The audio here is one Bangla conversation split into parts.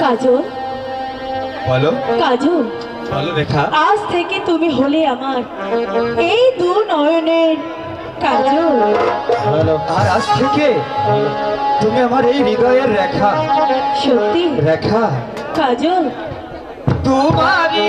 কাজল। বলো। কাজল বলো রেখা। আজ থেকে তুমি হলে আমার। এই দু নয়নের কাজল। আর আজ থেকে তুমি আমার এই হৃদয়ের রেখা। সত্যি? রেখা। কাজল। তোমারই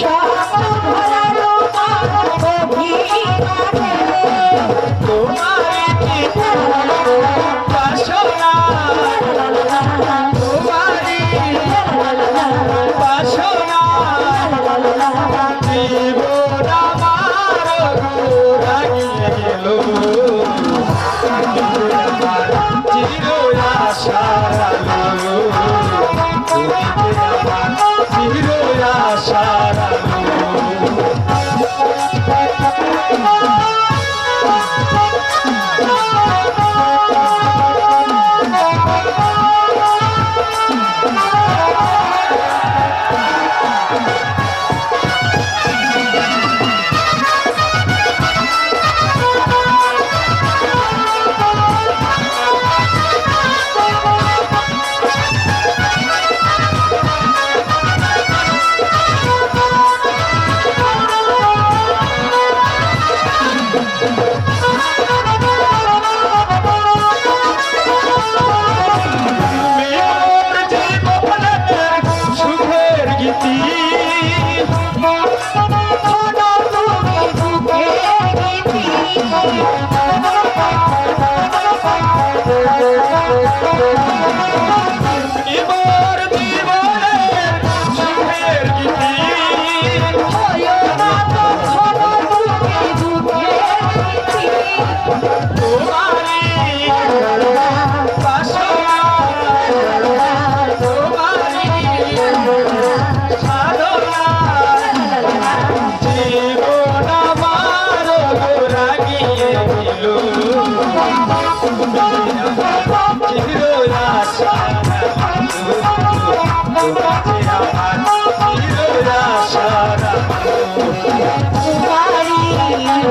তোমার Oh,